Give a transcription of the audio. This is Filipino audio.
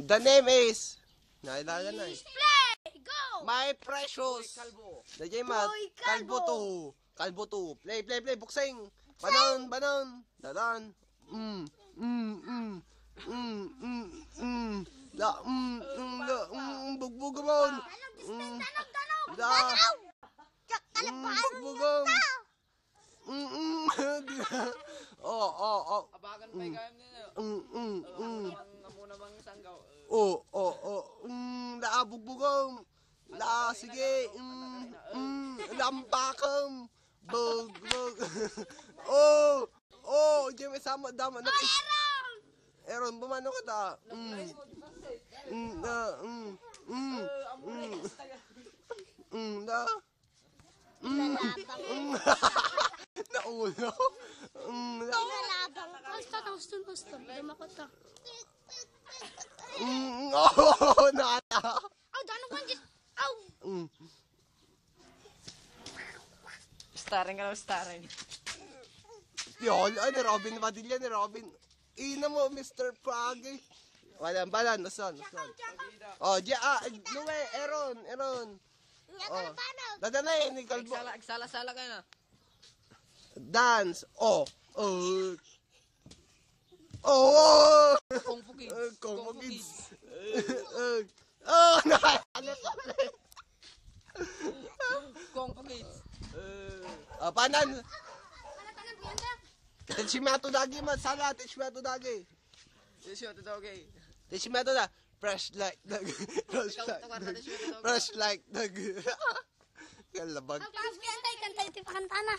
The name is... Nakilala na eh. Play! Go! My precious. Kalbo. Dajay mat. Boy, Kalbo kalbo. to. Kalbo to. Play, play, play. Buksing. Banon, banon. Dadan. Mm, mm, mm. Mm, mm, mm. La, mm, mm, la, mm, bugbog ron. Mm, da. Tsak, alam Mm, ko, ano bugbogong. Mm, mm. Oh, oh, oh. Abagan pa ikayam nila. Mm, mm, mm. Oh, oh, oh. Mm, la, bugbogong. La, sige. Mm, mm, lampakam. Bug, bug. oh, oh. Diyan may sama, dama. Na, Meron! Aaron, bumano ka ta? Mm. Mm, na, mm, mm, mm. Mm, na. Mm, mm. Naulo. Mm, na. Pinalabang. Basta, dun, basta. Dumakot ka. Mm, oh, nata. Ko ang Aw! Mm. Starring ka na, starring. Yun, ay, ni Robin Padilla, ni Robin. Ina mo, Mr. Pagi. Wala, bala, nasan, nasan. Oh, di, ah, Luwe, Aaron, Aaron. Oh, dadanay, ni Kalbo. Sala, sala-sala ka na. Dance. Oh, oh. Oh, oh. Kids. Uh, Fu Fu Kids. Uh, oh, nakakano ko Kung fu kids. Ah, panan. Teshimato dagi man, sana, teshimato dagi. Ito okay. Teshimato da. Fresh like the fresh like Teshimato dagi. fresh like the Kalabag. Kantay, kantay, tipakanta na.